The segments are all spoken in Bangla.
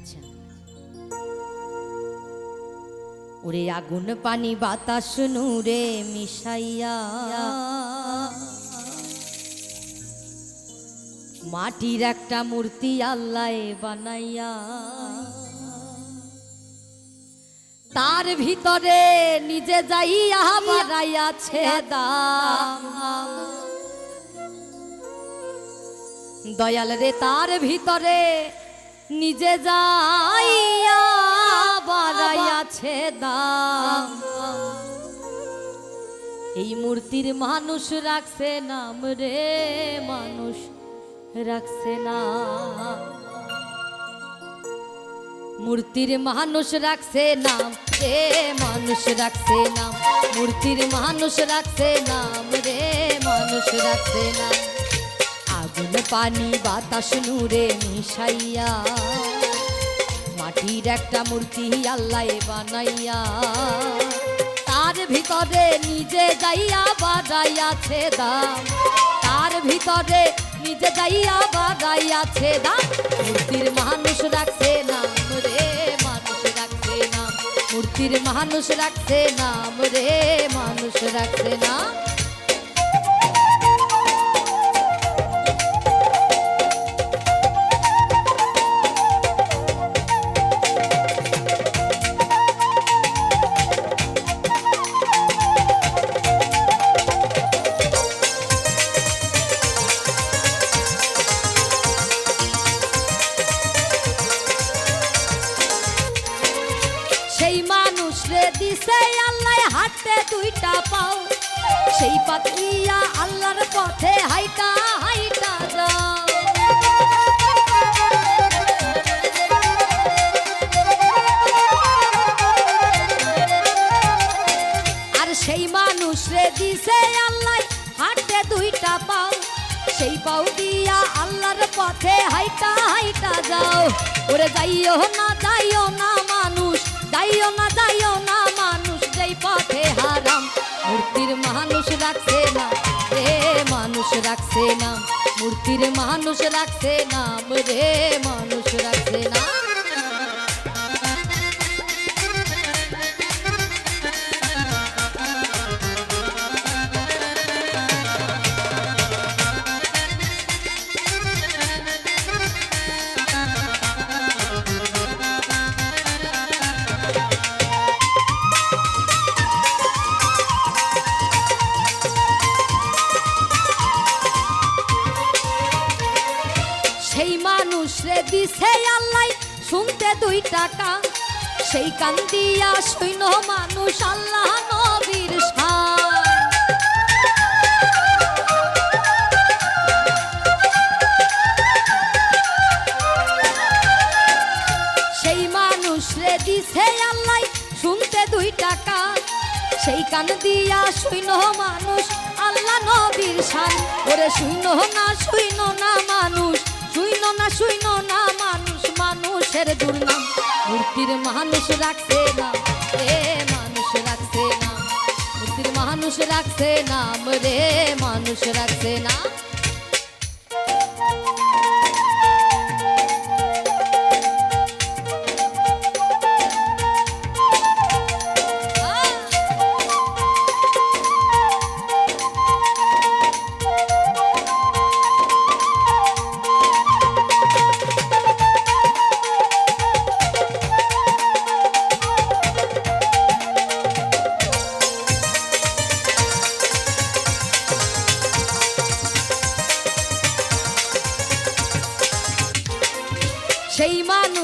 আচ্ছা ওরে আগুন পানি বাতাস নূরে মিশাইয়া, মাটির একটা মূর্তি আল্লাহ বানাইয়া, তার ভিতরে নিজে বাড়াইয়াছে দাম দয়াল রে, তার ভিতরে নিজে যাইয়া বাড়াইয়াছে দাম। এই মূর্তির মানুষ রাখছে নাম রে মানুষ, রাখছে না মূর্তির মানুষ রাখছে নাম রে মানুষ, রাখছে নাম। মূর্তির মানুষ রাখছে নাম রে মানুষ, রাখছে নাম। পানি বাতাস নূরে মিশাইয়া। মাটির একটা মূর্তি আল্লাহ বানাইয়া। তার ভিতরে নিজে যাইয়া বাজাইয়াছে দাম তার ভিতরে নিজে যাইয়া বাজাইয়াছে দাম মূর্তির মানুষ রাখছে নাম রে, মানুষ রাখছে নাম মূর্তির মানুষ রাখছে নাম রে, মানুষ রাখছে নাম সেই মানুষ রে দিছে আল্লাহ হাতে দুইটা পাও। সেই পাতিয়া আল্লাহর পথে হাইটা হাইটা যাও। আর সেই মানুষ রে দিছে আল্লাহ হাতে দুইটা পাও। সেই পাও দিয়া আল্লাহর পথে হাইটা হাইটা যাও। ওরে যাইও না যাইও না মানুষ যাইও না যাইও না, মানুষ যেই পথে হারাম। মূর্তির মানুষ রাখছে না, রে মানুষ রাখছে না। মূর্তির মানুষ রাখছে না, রে মানুষ রাখছে না। মানুষ রে দিছে আল্লাহ। শুনতে দুই টাকা। সেই কান দিয়া সৈন্য মানুষ আল্লাহ নবীর সেই মানুষ রে দিছে আল্লাহ। শুনতে দুই টাকা। সেই কান দিয়া মানুষ আল্লাহ নবীর শান। ওরে শুইন না শুইন না মানুষ। না শুইন না মানুষ, মানুষের দুর্নাম। মূর্তির মানুষ রাখছে না রে মানুষ রাখছে না। মূর্তির মানুষ রাখছে না রে মানুষ রাখছে না।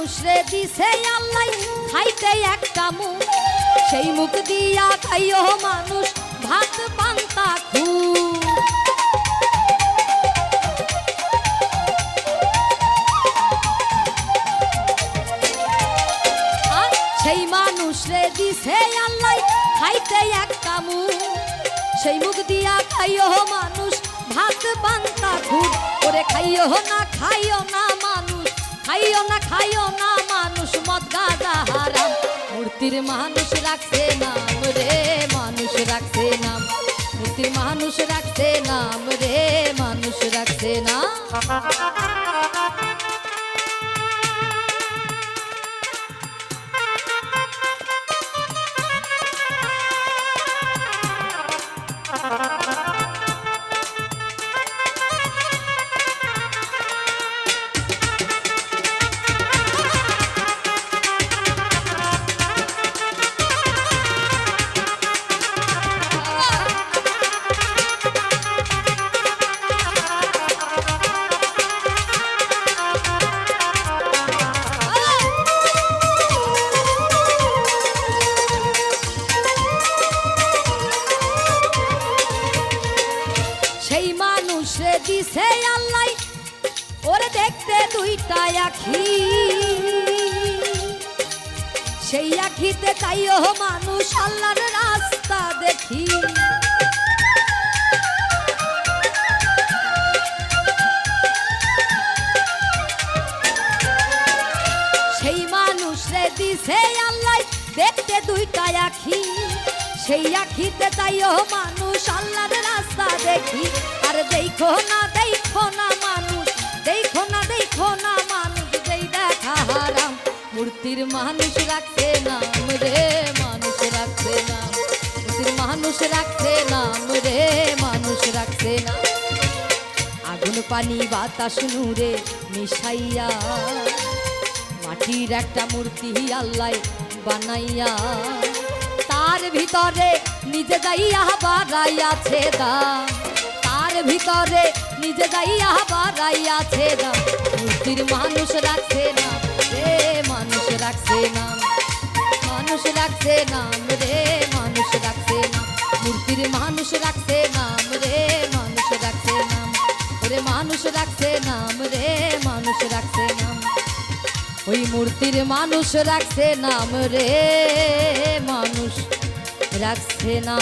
মানুষ রে দিছে আল্লাহ, খাইতে একটা মুখ সেই মুখ দিয়া খাইও মানুষ, ভাত, পান্তা খু সেই মানুষ রে দিছে আল্লাহ, খাইতে একটা মুখ সেই মুখ দিয়া খাইও মানুষ, ভাত, পান্তা খুব। ওরে খাইও না খাইও না খাইও না খাইও না, মানুষ মদ গাঁজা হারাম। মূর্তির মানুষ রাখছে নাম রে, মানুষ রাখছে নাম। মূর্তির মানুষ রাখছে নাম রে, মানুষ রাখছে না দিছে আল্লাহ। ওরে দেখতে দুইটা আখি। সেই আখিতে তাইও মানুষ আল্লাহর রাস্তা দেখি। সেই মানুষ রে দিছে আল্লাহ। দেখতে দুইটা আখি। সেই আখিতে চাইও মানুষ, আল্লাহর রাস্তা দেখি। আর দেখো না দেখো না মানুষ, দেখো না দেখো না মানুষ, যেই দেখা হারাম। মূর্তির মানুষ রাখছে নাম রে, মানুষ রাখছে নাম। মূর্তির মানুষ রাখছে নাম রে, মানুষ রাখছে না আগুন, পানি, বাতাস, নূরে মিশাইয়া, মাটির একটা মূর্তি আল্লাহ বানাইয়া তার ভিতরে নিজে যাইয়া বাড়াইয়াছে দাম তার ভিতরে নিজে যাইয়া বাড়াইয়াছে দাম মূর্তির মানুষ রাখছে না রে, মানুষ রাখছে না। মানুষ রাখছে নাম রে, মানুষ রাখছে না। মূর্তির মানুষ রাখছে নাম রে, মানুষ রাখছে নাম ওরে মানুষ রাখছে নাম রে, মানুষ রাখছে নাম ওই মূর্তির মানুষ রাখছে নাম রে, মানুষ রাখছে না।